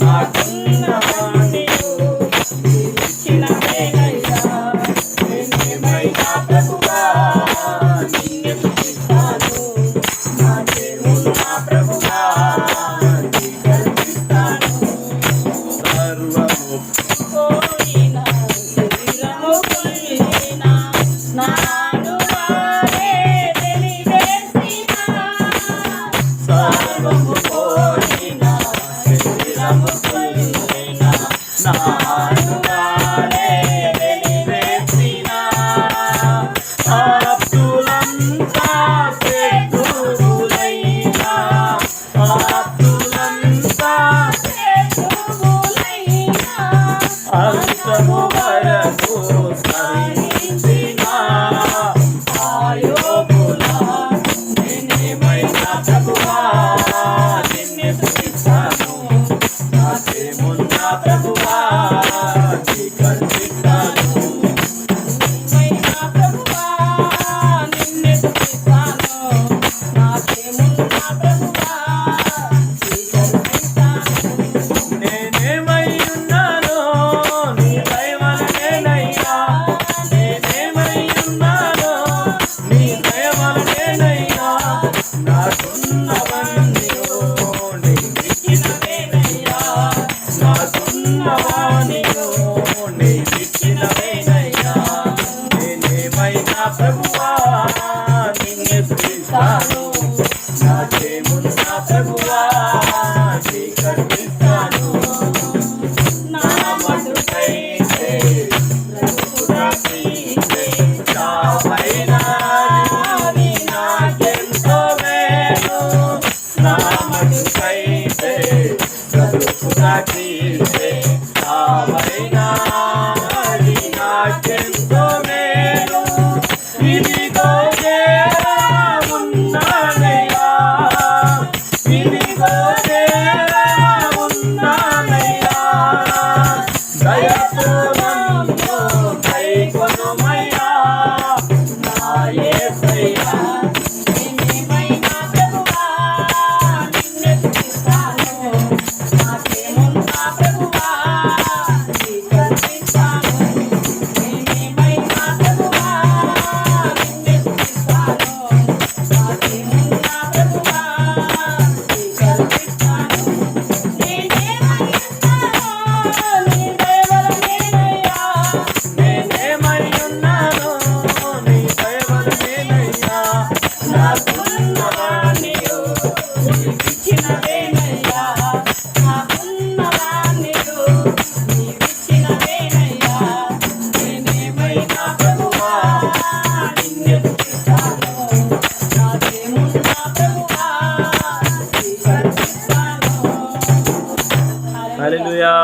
నాకున్న సర్వము పోయిన శరీరము పోయిన నానుగానే వెలివేసిన ఆప్తులంతా శత్రువులైన ఆప్తులంతా అంతము ప్రభువా నిన్నే ప్రభువా నీ నా మటుకైతే నా నిన్నే హల్లెలూయా